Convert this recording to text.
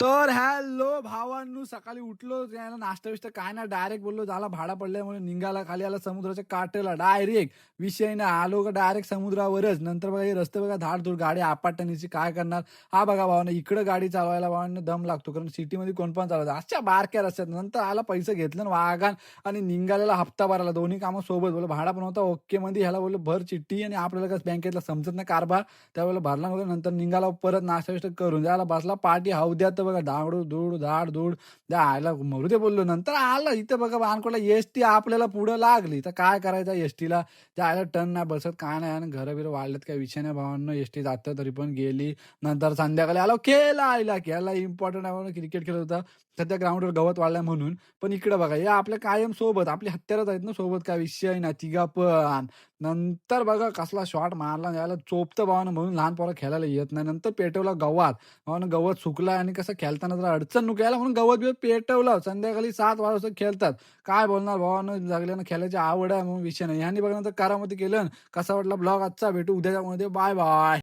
तर हॅलो भावांनो सकाळी उठलो यायला नाश्ता विष्ट काय ना डायरेक्ट बोललो झाला भाडा पडल्यामुळे निघाला खाली आला समुद्राच्या काटेला डायरेक्ट विषय नाही आलो का डायरेक्ट समुद्रावरच. नंतर बघा हे रस्ते बघा धाड धूड गाडी आपाटणीची काय करणार? हा बघा भावानं इकडं गाडी चालवायला भावांना दम लागतो कारण सिटीमध्ये कोण पण चालवतं. अशा बारक्या रस्त्यात नंतर आला पैसे घेतलं ना वागान आणि निघालेला हप्ता भरायला. दोन्ही कामं सोबत बोललो भाडा पण होता ओके मध्ये ह्याला बोललो भर चिठ्ठी आणि आपल्याला कसं बँकेतला समजत नाही कारभार. त्यावेळेला भरला नंतर निघाला परत नाश्ता विष्ट करून त्याला बसला पाठी द्या तर बघा डांगडू धूड धाड धूड. त्या आयला मरू दे बोललो नंतर आलं इथं बघा बानकोला एस टी आपल्याला पुढं लागली. तर काय करायचं एस टीला त्या आयला टन नाही बसत काय नाही आणि घरं बिरं वाढलेत काय विषय नाही भावांना. एस टी जातं तरी पण गेली. नंतर संध्याकाळी आलो केला आयला केला. इम्पॉर्टंट आहे म्हणून क्रिकेट खेळत होता. सध्या ग्राउंडवर गवत वाढलाय म्हणून. पण इकडे बघा या आपल्या कायम सोबत आपली हत्यारच आहेत ना सोबत काय विषय नाही तिघा पण. नंतर बघा कसला शॉट मारला याला चोपतं भावानं म्हणून लहान पोरं खेळायला येत नाही. नंतर पेटवला गवात. भावानं गवत सुकला आणि कसं खेळताना जरा अडचण नको यायला म्हणून गवत बिवत पेटवलं संध्याकाळी सात वाजता खेळतात. काय बोलणार भावानं जगल्यानं खेळायची आवड आहे म्हणून विषय नाही. ह्यांनी बघा नंतर करामध्ये केलं कसा वाटला ब्लॉग आजचा भेटू. उद्याच्या मध्ये बाय बाय.